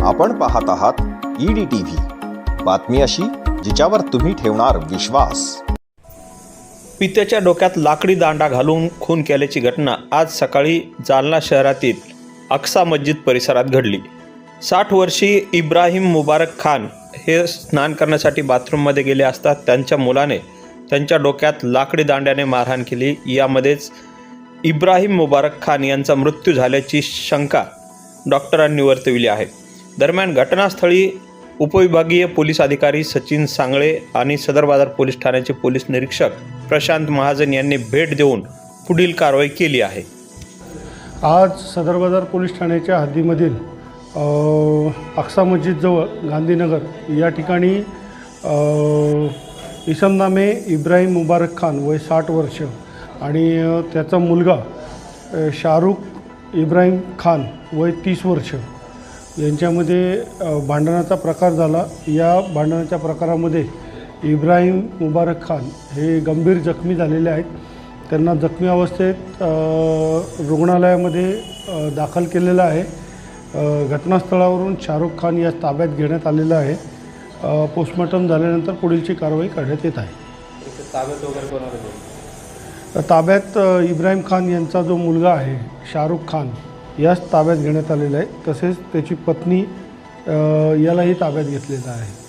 आपण पाहत आहात ईडी टीव्ही बातमी अशी जिच्यावर तुम्ही ठेवणार विश्वास. पित्याच्या डोक्यात लाकडी दांडा घालून खून केल्याची घटना आज सकाळी जालना शहरातील अक्सा मस्जिद परिसरात घडली. साठ वर्षी इब्राहिम मुबारक खान हे स्नान करण्यासाठी बाथरूममध्ये गेले असता त्यांच्या मुलाने त्यांच्या डोक्यात लाकडी दांड्याने मारहाण केली. यामध्येच इब्राहिम मुबारक खान यांचा मृत्यू झाल्याची शंका डॉक्टरांनी वर्तविली आहे. दरम्यान घटनास्थळी उपविभागीय पोलीस अधिकारी सचिन सांगळे आणि सदर बाजार पोलीस ठाण्याचे पोलीस निरीक्षक प्रशांत महाजन यांनी भेट देऊन पुढील कारवाई केली आहे. आज सदर बाजार पोलीस ठाण्याच्या हद्दीमधील अक्सा मस्जिदजवळ गांधीनगर या ठिकाणी इसमनामे इब्राहिम मुबारक खान वय साठ वर्ष आणि त्याचा मुलगा शाहरुख इब्राहिम खान वय तीस वर्ष यांच्यामध्ये भांडणाचा प्रकार झाला. या भांडणाच्या प्रकारामध्ये इब्राहिम मुबारक खान हे गंभीर जखमी झालेले आहेत. त्यांना जखमी अवस्थेत रुग्णालयामध्ये दाखल केलेलं आहे. घटनास्थळावरून शाहरुख खान या ताब्यात घेण्यात आलेलं आहे. पोस्टमॉर्टम झाल्यानंतर पुढीलची कारवाई करण्यात येत आहे. ताब्यात अ, इब्राहिम खान यांचा जो मुलगा आहे शाहरुख खान याच ताब्यात घेण्यात आलेलं आहे. तसेच त्याची पत्नी यालाही ताब्यात घेतलेलं आहे.